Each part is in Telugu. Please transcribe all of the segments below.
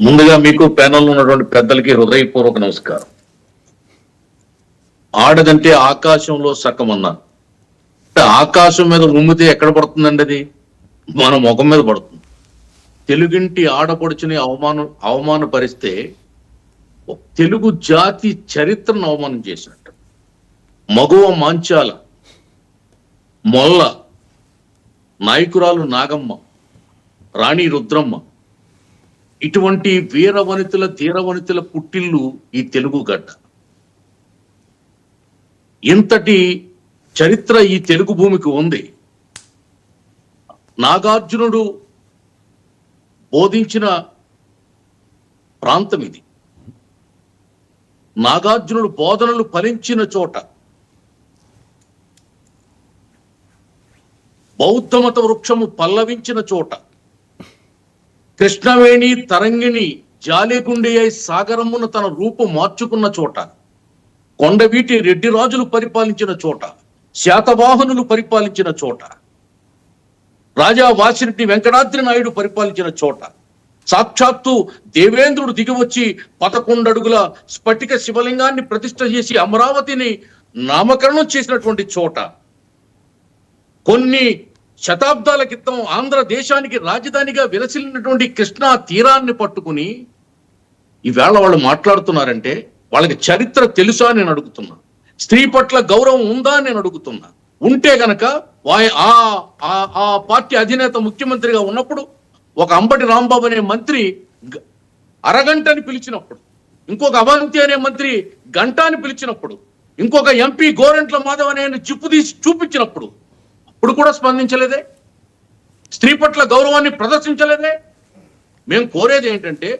ముందుగా మీకు ప్యానల్ ఉన్నటువంటి పెద్దలకి హృదయపూర్వక నమస్కారం. ఆడదంటే ఆకాశంలో సగం అన్నారు ఆకాశం మీద ఉమ్మితే ఎక్కడ పడుతుందండి అది? మన ముఖం మీద పడుతుంది. తెలుగింటి ఆడపడుచుని అవమానం అవమానపరిస్తే తెలుగు జాతి చరిత్రను అవమానం చేసినట్టు. మగువ మాంచాల మొల్ల నాయకురాలు నాగమ్మ రాణి రుద్రమ్మ ఇటువంటి వీర వనితుల ధీర వనితుల పుట్టిల్లు ఈ తెలుగు గడ్డ. ఇంతటి చరిత్ర ఈ తెలుగు భూమికి ఉంది. నాగార్జునుడు బోధించిన ప్రాంతం ఇది. నాగార్జునుడు బోధనలు ఫలించిన చోట బౌద్ధమత వృక్షము పల్లవించిన చోట కృష్ణవేణి తరంగిణి జాలిగుండి అయి సాగరమును తన రూపు మార్చుకున్న చోట కొండవీటి రెడ్డి రాజులు పరిపాలించిన చోట శాతవాహనులు పరిపాలించిన చోట రాజా వాసిరెడ్డి వెంకటాద్రి నాయుడు పరిపాలించిన చోట సాక్షాత్తు దేవేంద్రుడు దిగివచ్చి పదకొండు అడుగుల స్ఫటిక శివలింగాన్ని ప్రతిష్ట చేసి అమరావతిని నామకరణం చేసినటువంటి చోట కొన్ని శతాబ్దాల క్రితం ఆంధ్ర దేశానికి రాజధానిగా విలసిల్లినటువంటి కృష్ణా తీరాన్ని పట్టుకుని ఈవేళ వాళ్ళు మాట్లాడుతున్నారంటే వాళ్ళకి చరిత్ర తెలుసా నేను అడుగుతున్నా. స్త్రీ పట్ల గౌరవం ఉందా నేను అడుగుతున్నా. ఉంటే గనక ఆ ఆ- ఆ పార్టీ అధినేత ముఖ్యమంత్రిగా ఉన్నప్పుడు ఒక అంబటి రాంబాబు అనే మంత్రి గ- అరగంటని పిలిచినప్పుడు ఇంకొక అవంతి అనే మంత్రి గంటాని పిలిచినప్పుడు ఇంకొక ఎంపీ గోరంట్ల మాధవ్ అనే చిప్పు తీసి చూపించినప్పుడు ఇప్పుడు కూడా స్పందించలేదే? స్త్రీ పట్ల గౌరవాన్ని ప్రదర్శించలేదే? మేము కోరేది ఏంటంటే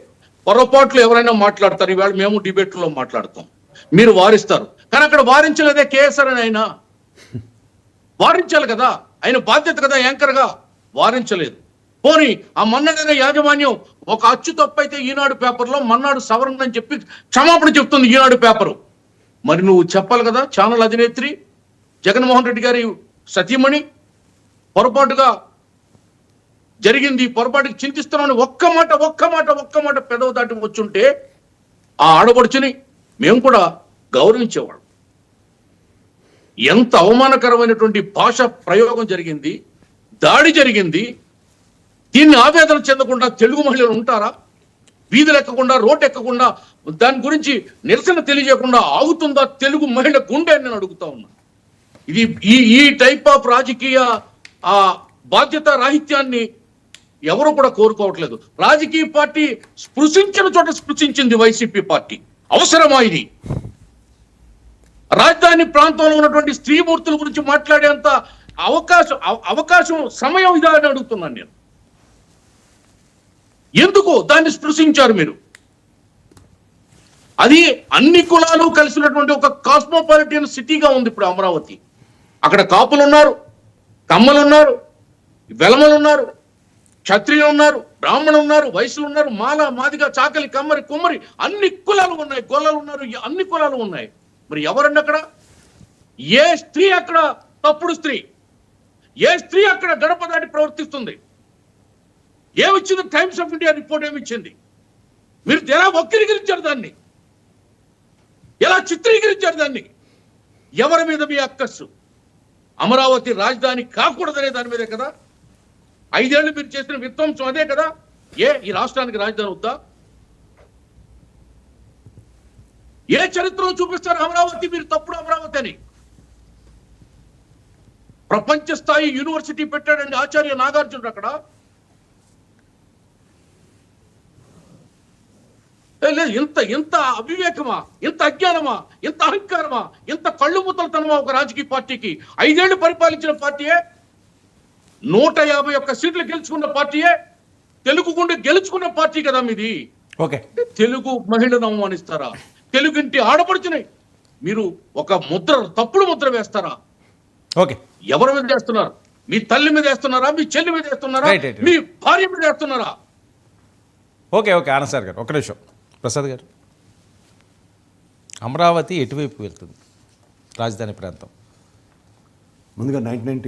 పొరపాట్లు ఎవరైనా మాట్లాడతారు ఈవేళ మేము డిబేట్లో మాట్లాడతాం. మీరు వారిస్తారు. కానీ అక్కడ వారించలేదే కేఎస్ఆర్ అని ఆయన. వారించాలి కదా. ఆయన బాధ్యత కదా యాంకర్గా వారించలేదు. పోనీ ఆ మన్నడైన యాజమాన్యం ఒక అచ్చు తప్పైతే ఈనాడు పేపర్లో మన్నాడు సవరణ అని చెప్పి క్షమాపణ చెప్తుంది ఈనాడు పేపరు. మరి నువ్వు చెప్పాలి కదా ఛానల్ అధినేత్రి జగన్మోహన్ రెడ్డి గారి సతీమణి పొరపాటుగా జరిగింది పొరపాటుకి చింతిస్తున్నాను ఒక్క మాట ఒక్క మాట ఒక్క మాట పెదవ దాటి వచ్చుంటే ఆ ఆడపడుచుని మేము కూడా గౌరవించేవాళ్ళం. ఎంత అవమానకరమైనటువంటి భాష ప్రయోగం జరిగింది దాడి జరిగింది దీన్ని ఆవేదన చెందకుండా తెలుగు మహిళలు ఉంటారా? వీధులు ఎక్కకుండా రోడ్డు ఎక్కకుండా దాని గురించి నిరసన తెలియజేయకుండా ఆగుతుందా తెలుగు మహిళ గుండె నేను అడుగుతా ఉన్నా. ఇది ఈ ఈ టైప్ ఆఫ్ రాజకీయ ఆ బాధ్యత రాహిత్యాన్ని ఎవరు కూడా కోరుకోవట్లేదు. రాజకీయ పార్టీ స్పృశించిన చోట స్పృశించింది వైసీపీ పార్టీ. అవసరమా ఇది? రాజధాని ప్రాంతంలో ఉన్నటువంటి స్త్రీమూర్తుల గురించి మాట్లాడేంత అవకాశం అవకాశం సమయం ఇదా అని అడుగుతున్నాను నేను. ఎందుకు దాన్ని స్పృశించారు మీరు? అది అన్ని కులాలు కలిసినటువంటి ఒక కాస్మోపాలిటన్ సిటీగా ఉంది ఇప్పుడు అమరావతి. అక్కడ కాపులు ఉన్నారు కమ్మలు ఉన్నారు వెలమలు ఉన్నారు క్షత్రియులు ఉన్నారు బ్రాహ్మణులు ఉన్నారు వయసులు ఉన్నారు మాల మాదిగా చాకలి కమ్మరి కుమ్మరి అన్ని కులాలు ఉన్నాయి గొల్లలు ఉన్నారు అన్ని కులాలు ఉన్నాయి. మరి ఎవరండి అక్కడ? ఏ స్త్రీ అక్కడ తప్పుడు స్త్రీ? ఏ స్త్రీ అక్కడ గడప దాటి ప్రవర్తిస్తుంది ఏమిచ్చింది టైమ్స్ ఆఫ్ ఇండియా రిపోర్ట్ ఏమిచ్చింది మీరు ఎలా వక్రీకరించారు దాన్ని? ఎలా చిత్రీకరించారు దాన్ని? ఎవరి మీద మీ అక్కస్సు అమరావతి రాజధాని కాకూడదనే దాని మీదే కదా? ఐదేళ్ళు మీరు చేసిన విధ్వంసం అదే కదా? ఏ ఈ రాష్ట్రానికి రాజధాని వద్దా? ఏ చరిత్రలో చూపిస్తారు అమరావతి? మీరు తప్పుడు అమరావతి అని. ప్రపంచ స్థాయి యూనివర్సిటీ పెట్టాడండి ఆచార్య నాగార్జునుడు అక్కడ. లేదు ఇంత ఇంత అవివేకమా ఇంత అజ్ఞానమా ఇంత అహంకారమా ఇంత కళ్ళు ముతలతనమా ఒక రాజకీయ పార్టీకి? ఐదేళ్ళు పరిపాలించిన పార్టీయే నూట యాభై ఒక్క సీట్లు గెలుచుకున్న పార్టీయే తెలుగు గుండె గెలుచుకున్న పార్టీ కదా మీది. ఓకే. తెలుగు మహిళను అవమానిస్తారా? తెలుగింటి ఆడపడుచుని మీరు ఒక ముద్ర తప్పుడు ముద్ర వేస్తారా? ఓకే. ఎవరి మీద వేస్తున్నారు? మీ తల్లి మీద వేస్తున్నారా? మీ చెల్లి మీద వేస్తున్నారా. మీ భార్య మీద వేస్తున్నారా? ఓకే ఓకే ఆనంద్ సార్ గారు ఒక నిమిషం. ప్రసాద్ గారు. అమరావతి ఎటువైపు వెళ్తుంది? రాజధాని ప్రాంతం. ముందుగా నైన్టీ నైన్